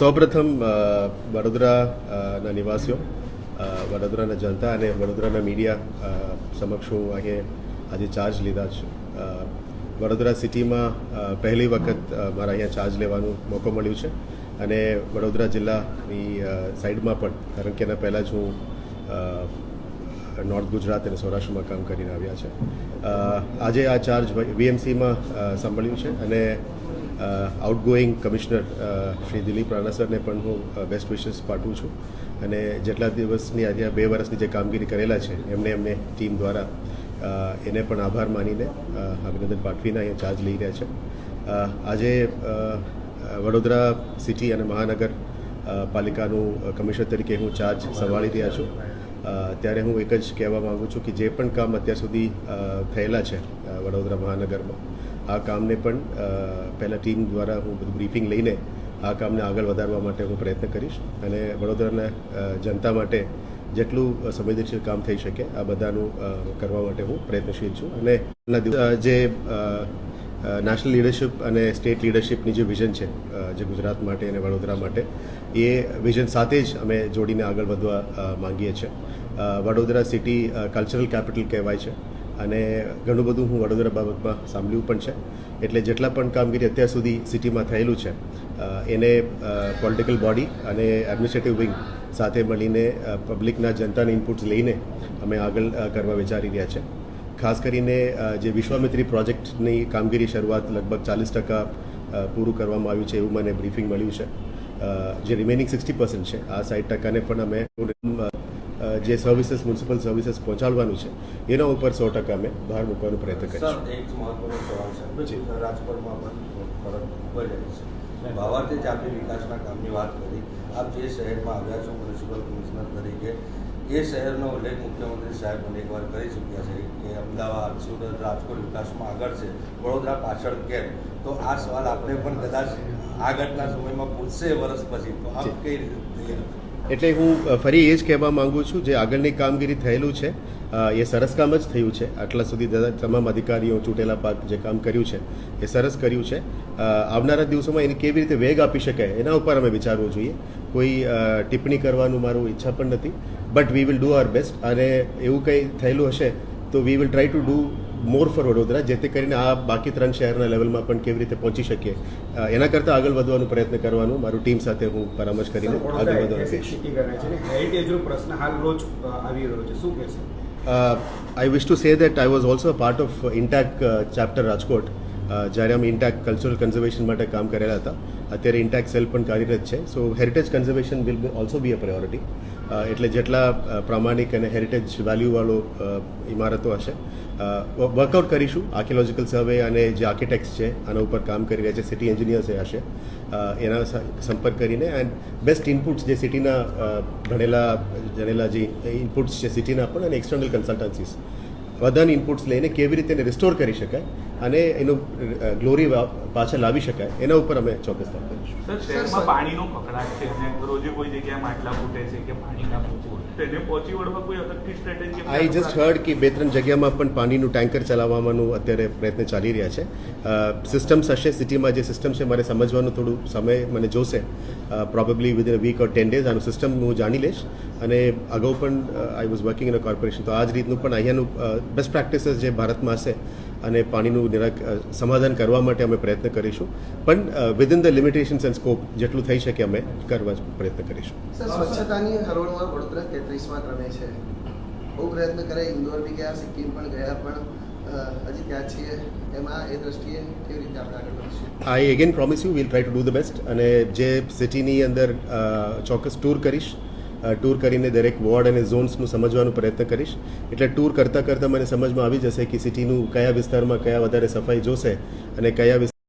સૌપ્રથમ વડોદરાના નિવાસીઓ વડોદરાના જનતા અને વડોદરાના મીડિયા સમક્ષ હું અહીંયા આજે ચાર્જ લીધા છે. વડોદરા સિટીમાં પહેલી વખત મારા અહીંયા ચાર્જ લેવાનું મોકો મળ્યું છે. અને વડોદરા જિલ્લાની સાઈડમાં પણ, કારણ કે એના પહેલાં જ હું નોર્થ ગુજરાત અને સૌરાષ્ટ્રમાં કામ કરીને આવ્યા છે. આજે આ ચાર્જ વીએમસીમાં સાંભળ્યું છે અને આઉટગોઈંગ કમિશનર શ્રી દિલીપ રાણા સરને પણ હું બેસ્ટ વિશેસ પાઠવું છું. અને જેટલા દિવસની આજે બે વર્ષની જે કામગીરી કરેલા છે, એમને એમને ટીમ દ્વારા એને પણ આભાર માનીને અભિનંદન પાઠવીને અહીંયા ચાર્જ લઈ રહ્યા છે. આજે વડોદરા સિટી અને મહાનગર પાલિકાનું કમિશનર તરીકે હું ચાર્જ સંભાળી રહ્યા છું. ત્યારે હું એક જ કહેવા માગું છું કે જે પણ કામ અત્યાર સુધી થયેલા છે વડોદરા મહાનગરમાં આ કામને પણ પહેલાં ટીમ દ્વારા હું બધું બ્રીફિંગ લઈને આ કામને આગળ વધારવા માટે હું પ્રયત્ન કરીશ અને વડોદરાના જનતા માટે જેટલું સંવેદનશીલ કામ થઈ શકે આ બધાનું કરવા માટે હું પ્રયત્નશીલ છું અને જે નેશનલ લીડરશિપ અને સ્ટેટ લીડરશિપની જે વિઝન છે જે ગુજરાત માટે અને વડોદરા માટે, એ વિઝન સાથે જ અમે જોડીને આગળ વધવા માંગીએ છીએ. વડોદરા સિટી કલ્ચરલ કેપિટલ કહેવાય છે. અને ઘણું બધું હું વડોદરા બાબતમાં સાંભળ્યું પણ છે. એટલે જેટલા પણ કામગીરી અત્યાર સુધી સિટીમાં થયેલું છે એને પોલિટિકલ બોડી અને એડમિનિસ્ટ્રેટિવ વિંગ સાથે મળીને પબ્લિકના જનતાના ઇનપુટ્સ લઈને અમે આગળ કરવા વિચારી રહ્યા છે. ખાસ કરીને જે વિશ્વામિત્રી પ્રોજેક્ટની કામગીરી શરૂઆત લગભગ ચાલીસ ટકા પૂરું કરવામાં આવ્યું છે એવું મને બ્રીફિંગ મળ્યું છે. જે રિમેનિંગ સિક્સટી પર્સન્ટ છે, આ સાઠ ટકાને પણ અમે જે સર્વિસીસ મ્યુનિસિપલ સર્વિસીસ પહોંચાડવાનું છે એના ઉપર સો ટકા અમે ભાર મૂકવાનો પ્રયત્ન કરીશું. એક મહત્વનો સવાલ છે. રાજકોટમાં પણ ફરક ખૂબ છે. ભાવાર્થે જ આપણી વિકાસના કામની વાત કરી. આપ જે શહેરમાં આવ્યા છો મ્યુનિસિપલ કમિશનર તરીકે એ શહેરનો ઉલ્લેખ મુખ્યમંત્રી સાહેબ મને એકવાર કરી ચૂક્યા છે કે અમદાવાદ સુરત રાજકોટ વિકાસમાં આગળ છે. વડોદરા પાછળ કેમ? તો આ સવાલ આપણે પણ કદાચ આગળના સમયમાં પૂછશે વર્ષ પછી. તો આપ કઈ રીતે એટલે હું ફરી એ જ કહેવા માંગુ છું, જે આગળની કામગીરી થયેલું છે એ સરસ કામ જ થયું છે. આટલા સુધી તમામ અધિકારીઓ ચૂંટેલા પાક જે કામ કર્યું છે, એ સરસ કર્યું છે. આવનારા દિવસોમાં એને કેવી રીતે વેગ આપી શકાય, એના ઉપર અમે વિચારવું જોઈએ. કોઈ ટિપ્પણી કરવાનું મારું ઈચ્છા પણ નથી. But we will do our best. અને એવું કંઈ થયેલું હશે, તો we will try to do more for Vadodara જેથી કરીને આ બાકી ત્રણ શહેરના લેવલમાં પણ કેવી રીતે પહોંચી શકીએ. એના કરતાં આગળ વધવાનો પ્રયત્ન કરવાનું. મારું ટીમ સાથે હું પરામર્શ કરીને આગળ વધવાનું પ્રશ્ન હાલ રોજ આવી રહ્યો છે. શું કહેશો? say that I was also a part of uh, INTAC uh, chapter Rajkot જ્યારે અમે ઇન્ટેક કલ્ચરલ કન્ઝર્વેશન માટે કામ કરેલા હતા. અત્યારે ઇન્ટેક સેલ પણ કાર્યરત છે. So heritage conservation will also be a priority એટલે જેટલા પ્રામાણિક અને હેરિટેજ વેલ્યુવાળો ઇમારતો હશે. વર્કઆઉટ કરીશું. આર્કિયોલોજીકલ સર્વે અને જે આર્કિટેક્ટ્સ છે, આના ઉપર કામ કરી રહ્યા છે સિટી એન્જિનિયર્સ હશે. એના સંપર્ક કરીને એન્ડ બેસ્ટ ઇનપુટ્સ જે સિટીના ભણેલા, જણેલા જે ઇનપુટ્સ છે સિટીના પણ અને એક્સટર્નલ કન્સલ્ટન્સીસ બધાની ઇનપુટ્સ લઈને કેવી રીતે રિસ્ટોર કરી શકાય અને એનું ગ્લોરી પાછળ લાવી શકાય. એના ઉપર અમે ચોક્કસ કામ કરીશું. સર શહેરમાં પાણીનો કકડાટ છે અને રોજે કોઈ જગ્યાએ માટલા ફૂટે છે કે પાણી ના તેને પહોંચી વળવા કોઈ અગત્ય સ્ટ્રેટેજી આઈ જસ્ટ હર્ડ કે બે ત્રણ જગ્યામાં પણ પાણીનું ટેન્કર ચલાવવાનું અત્યારે પ્રયત્ન ચાલી રહ્યા છે. સિસ્ટમ્સ હશે સિટીમાં જે સિસ્ટમ છે મારે સમજવાનું થોડું સમય મને જોશે. Probably within a week or ten days આનું સિસ્ટમ હું જાણી લઈશ. અને અગાઉ પણ I was working in a corporation તો આ જ રીતનું પણ અહીંયાનું બેસ્ટ પ્રેક્ટિસીસ જે ભારતમાં હશે અને પાણીનું નિરાક સમાધાન કરવા માટે અમે પ્રયત્ન કરીશું. પણ within the limitations and scope જેટલું થઈ શકે અમે કરવા પ્રયત્ન કરીશું. સ્વચ્છતાની હરોળમાં વડોદરા તેત્રીસમાં ક્રમે છે. બહુ પ્રયત્ન કરે ઇન્દોર બી ગયા સિક્કિમ પણ ગયા પણ હજી ત્યાં છીએ. એમાં એ દ્રષ્ટિએ કેવી રીતે આપણે આગળ વધીશું? I again promise you will try to do the best અને જે સિટીની અંદર ચોક્કસ ટૂર કરીશ ટૂર કરીને દરેક વોર્ડ અને ઝોન્સનું સમજવાનો પ્રયત્ન કરીશ. એટલે ટૂર કરતાં કરતાં મને સમજમાં આવી જશે કે સિટીનું કયા વિસ્તારમાં કયા વધારે સફાઈ જોશે અને કયા